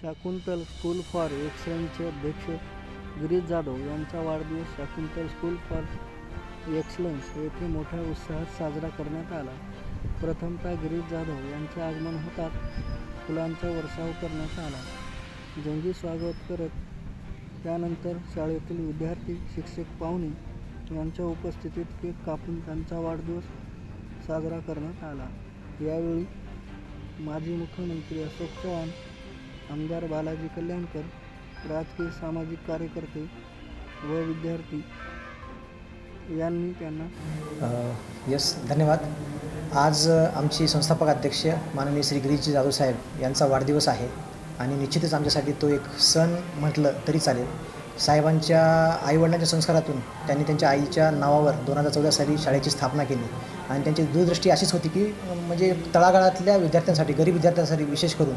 Shakuntal school for एक्सलन्सचे अध्यक्ष गिरीश जाधव यांचा वाढदिवस शाकुंतल स्कूल फॉर एक्सलन्स येथे मोठ्या उत्साहात साजरा करण्यात आला. प्रथमतः गिरीश जाधव यांचे आगमन होताच फुलांचा वर्षाव करण्यात आला. जंगी स्वागत करत त्यानंतर शाळेतील विद्यार्थी शिक्षक पाहुणे यांच्या उपस्थितीत केक कापून त्यांचा वाढदिवस साजरा करण्यात आला. यावेळी माजी मुख्यमंत्री अशोक चव्हाण आमदार बालाजी कल्याणकर राजकीय सामाजिक कार्यकर्ते व विद्यार्थी यांनी त्यांना यस धन्यवाद. आज आमची संस्थापक अध्यक्ष माननीय श्री गिरीशजी जाधव साहेब यांचा वाढदिवस आहे आणि निश्चितच आमच्यासाठी तो एक सण म्हटलं तरी चालेल. साहेबांच्या आईवडिलांच्या संस्कारातून त्यांनी त्यांच्या आईच्या नावावर दोन हजार चौदा साली शाळेची स्थापना केली. आणि त्यांची दूरदृष्टी अशीच होती की म्हणजे तळागाळातल्या विद्यार्थ्यांसाठी गरीब विद्यार्थ्यांसाठी विशेष करून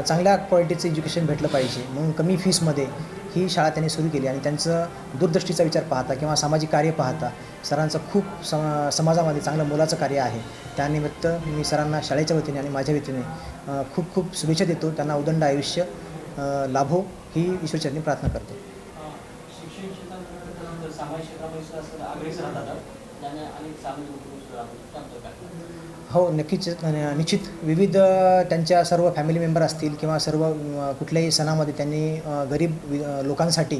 चांगल्या क्वालिटीचं एज्युकेशन भेटलं पाहिजे. म्हणून कमी फीसमध्ये ही शाळा त्यांनी सुरू केली आणि त्यांचं दूरदृष्टीचा विचार पाहता किंवा सामाजिक कार्य पाहता सरांचं खूप सम समाजामध्ये चांगलं मोलाचं कार्य आहे. त्यानिमित्त मी सरांना शाळेच्या वतीने आणि माझ्या वतीने खूप खूप शुभेच्छा देतो. त्यांना उदंड आयुष्य लाभो ही ईश्वरचरणी प्रार्थना करतो. हो नक्कीच. निश्चित विविध त्यांच्या सर्व फॅमिली मेंबर असतील किंवा सर्व कुठल्याही सणामध्ये त्यांनी गरीब वि- लोकांसाठी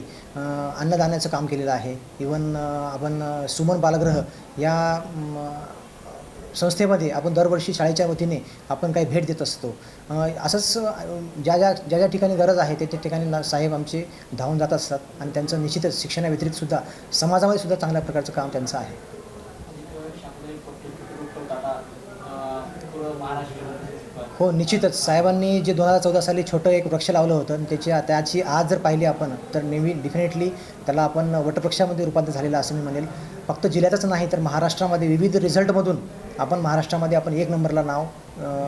अन्नदानाचं काम केलेलं आहे. इवन आपण सुमन बालग्रह या संस्थेमध्ये आपण दरवर्षी शाळेच्या वतीने आपण काही भेट देत असतो. असंच ज्या ज्या ज्या ज्या ठिकाणी गरज आहे त्या त्या ठिकाणी साहेब आमचे धावून जात असतात. आणि त्यांचं निश्चितच शिक्षणाव्यतिरिक्त सुद्धा समाजामध्ये सुद्धा चांगल्या प्रकारचं काम त्यांचं आहे. हो निश्चितच. साहेबांनी जे दोन हजार चौदा साली छोटं एक वृक्ष लावलं होतं आणि त्याची त्याची आज जर पाहिली आपण तर नेहमी डेफिनेटली त्याला आपण वटवृक्षामध्ये रूपांतर झालेलं असं मी म्हणेल. फक्त जिल्ह्यातच नाही तर महाराष्ट्रामध्ये विविध रिझल्टमधून आपण महाराष्ट्रामध्ये आपण एक नंबरला नाव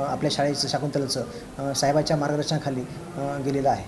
आपल्या शाळेचं शाकुंतलाचं साहेबाच्या मार्गदर्शनाखाली गेलेलं आहे.